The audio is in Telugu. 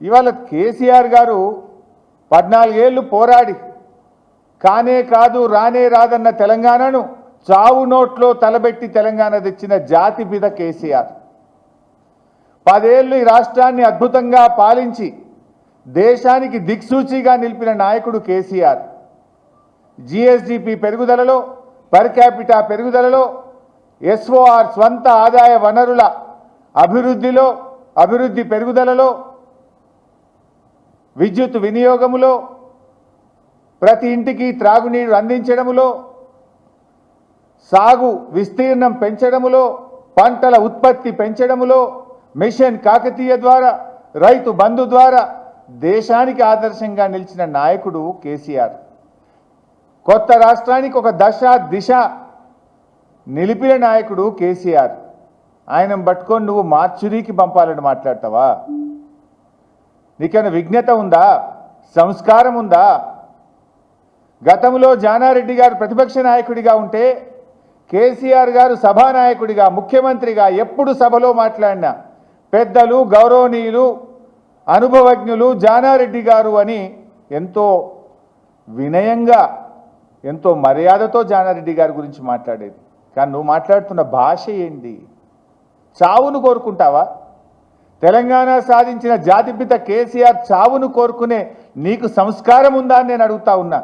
ఇవాళ కేసీఆర్ గారు పద్నాలుగేళ్ళు పోరాడి కానే కాదు రానే రాదన్న తెలంగాణను చావు నోట్లో తలబెట్టి తెలంగాణ తెచ్చిన జాతి పిద కేసీఆర్. పదేళ్ళు ఈ రాష్ట్రాన్ని అద్భుతంగా పాలించి దేశానికి దిక్సూచిగా నిలిపిన నాయకుడు కేసీఆర్. జిఎస్డిపి పెరుగుదలలో పర్ క్యాపిటా పెరుగుదలలో ఎస్ఓఆర్ స్వంత ఆదాయ వనరుల అభివృద్ధిలో అభివృద్ధి పెరుగుదలలో విద్యుత్ వినియోగములో ప్రతి ఇంటికి త్రాగునీరు అందించడములో సాగు విస్తీర్ణం పెంచడములో పంటల ఉత్పత్తి పెంచడములో మిషన్ కాకతీయ ద్వారా రైతు బంధు ద్వారా దేశానికి ఆదర్శంగా నిలిచిన నాయకుడు కేసీఆర్. కొత్త రాష్ట్రానికి ఒక దశ దిశ నిలిపిన నాయకుడు కేసీఆర్. ఆయన పట్టుకొని నువ్వు మార్చురీకి పంపాలని మాట్లాడతావా? నీకైనా విజ్ఞత ఉందా? సంస్కారం ఉందా? గతంలో జానారెడ్డి గారు ప్రతిపక్ష నాయకుడిగా ఉంటే కేసీఆర్ గారు సభానాయకుడిగా ముఖ్యమంత్రిగా ఎప్పుడు సభలో మాట్లాడినా పెద్దలు గౌరవనీయులు అనుభవజ్ఞులు జానారెడ్డి గారు అని ఎంతో వినయంగా ఎంతో మర్యాదతో జానారెడ్డి గారి గురించి మాట్లాడేది. కానీ నువ్వు మాట్లాడుతున్న భాష ఏంటి చావును కోరుకుంటావా? తెలంగాణ సాధించిన జాతిపిత కేసీఆర్ చావును కోరుకునే నీకు సంస్కారం ఉందా అని నేను అడుగుతా ఉన్నా.